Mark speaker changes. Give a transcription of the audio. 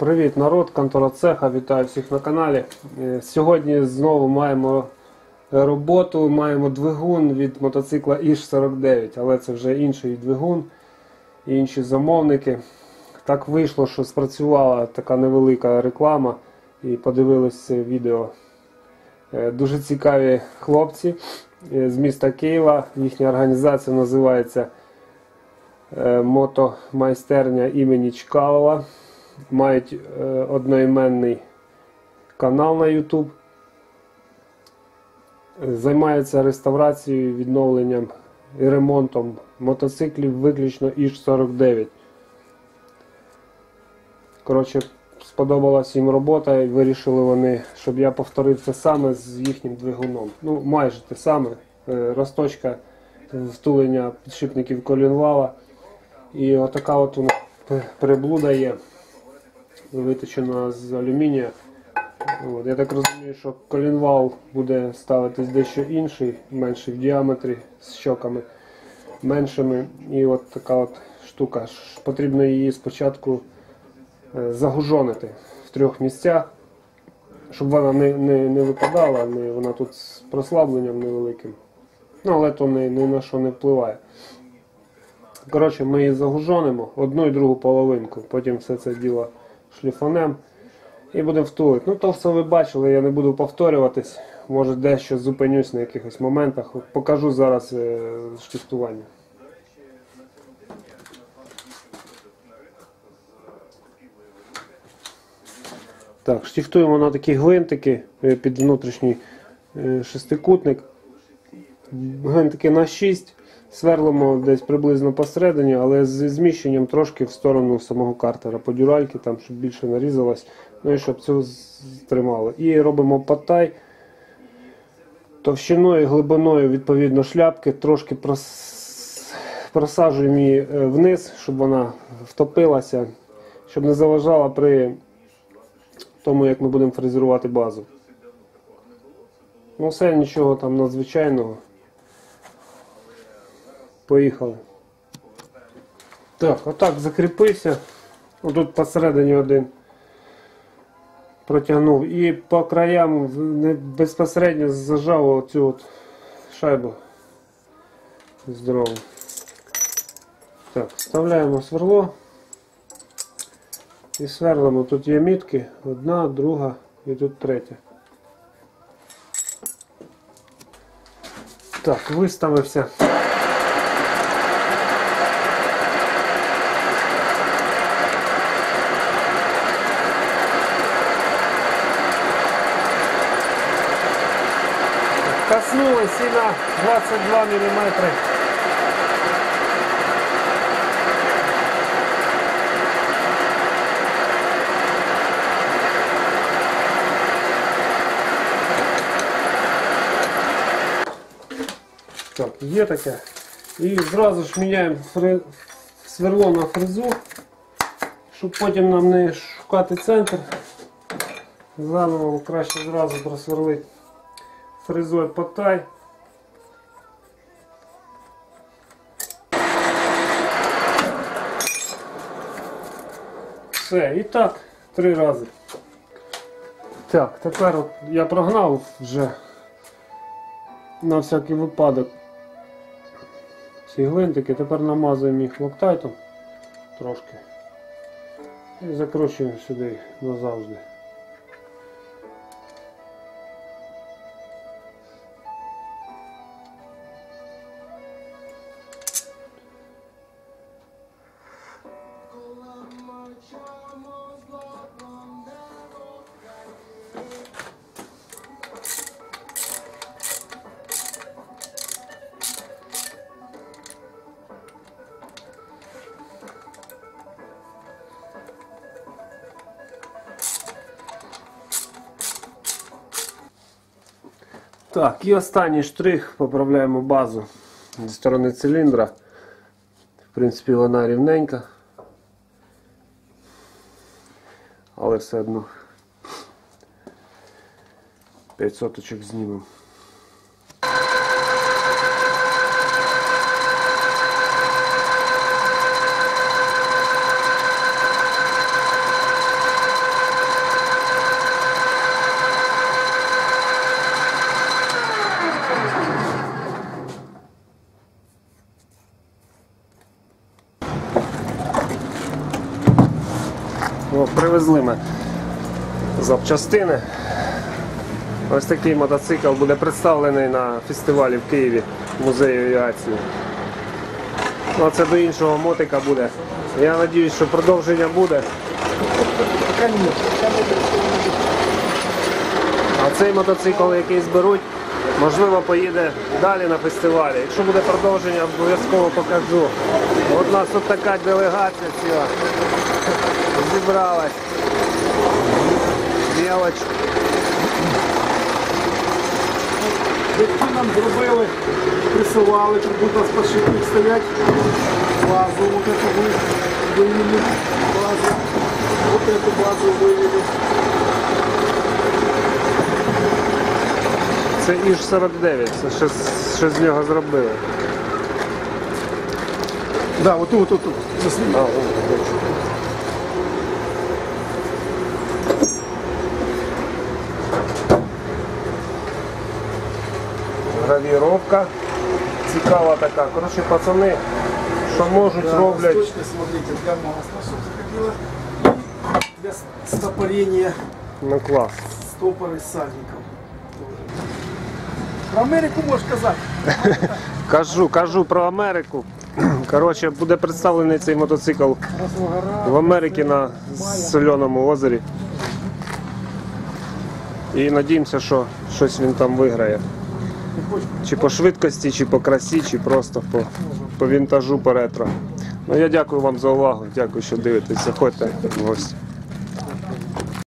Speaker 1: Привіт, народ, контора цеха, вітаю всіх на каналі. Е, Сьогодні знову маємо роботу, маємо двигун від мотоцикла Іж-49, але це вже інший двигун, інші замовники. Так вийшло, що спрацювала така невелика реклама і подивились це відео. Е, Дуже цікаві хлопці е, з міста Києва. Їхня організація називається Мотомайстерня імені Чкалова мають е, одноіменний канал на YouTube. Займаються реставрацією, відновленням і ремонтом мотоциклів виключно Іж-49. Коротше, сподобалась їм робота і вирішили вони, щоб я повторив це саме з їхнім двигуном. Ну, майже те саме. Е, Розточка втулення підшипників колінвала. І отака от приблуда є виточена з алюмінія. От, я так розумію, що колінвал буде ставитись дещо інший, менший в діаметрі з щоками меншими. І от така от штука. Потрібно її спочатку е, загужонити в трьох місцях, щоб вона не, не, не випадала, не, вона тут з прослабленням невеликим. Ну, але то ні, ні на що не впливає. Коротше, ми її загужонимо одну і другу половинку, потім все це діло шліфанем і будемо втулити. Ну, то все ви бачили, я не буду повторюватись. Може дещо зупинюсь на якихось моментах. Покажу зараз е, штифтування. Так, штифтуємо на такі гвинтики е, під внутрішній е, шестикутник. Гвинтики на 6. Сверлимо десь приблизно посередині, але з зміщенням трошки в сторону самого картера по дюральки, там, щоб більше нарізалось, ну і щоб це тримало. І робимо потай товщиною, глибиною відповідно шляпки, трошки прос... просаджуємо її е, вниз, щоб вона втопилася, щоб не заважала при тому, як ми будемо фрезерувати базу. Ну все, нічого там надзвичайного. Поїхали. Так, отак закріпився. Отут посередині один протягнув і по краям безпосередньо зажав оцю от шайбу здорову. Так, вставляємо сверло і сверлимо. Тут є мітки, одна, друга і тут третя. Так, виставився. Коснулась и на 22 миллиметра. Так, є таке. І зразу ж міняємо сверло на фрезу, щоб потім нам не шукати центр. Заново краще зразу просверлити фрезой потай. Все, і так, три рази. Так, тепер от я прогнав вже на всякий випадок ці гвинтики, тепер намазуємо їх локтайтом трошки і закручуємо сюди назавжди. Так, і останній штрих, поправляємо базу зі сторони циліндра. В принципі, вона рівненька. Але все одно 5 соточок знімемо. Привезли ми запчастини. Ось такий мотоцикл буде представлений на фестивалі в Києві музею авіації. Ну, це до іншого мотика буде. Я сподіваюся, що продовження буде. А цей мотоцикл, який зберуть, можливо, поїде далі на фестивалі. Якщо буде продовження, обов'язково покажу. От у нас тут така делегація ціла зібралась. Мелоч.
Speaker 2: Які нам зробили, присилали, тут будуть у нас подшипник стоять, базу вот эту вы вывели, базу, вот эту базу вывели.
Speaker 1: Це Іж 49, це ще, з- ще з нього зробили.
Speaker 2: Да, вот тут, вот тут,
Speaker 1: А, о. Гравіровка. Цікава така. Коротше, пацани, що можуть, роблять.
Speaker 2: Точно, смотрите, масла что заходило. Для стопорения
Speaker 1: Ну клас.
Speaker 2: стопоры с сальником. тоже. Про Америку можешь сказать.
Speaker 1: Кажу, кажу про Америку. Коротше, буде представлений цей мотоцикл в Америці на Соленому озері. І надіємося, що щось він там виграє. Чи по швидкості, чи по красі, чи просто по, по вінтажу, по ретро. Ну я дякую вам за увагу. Дякую, що дивитесь. Заходьте в гості.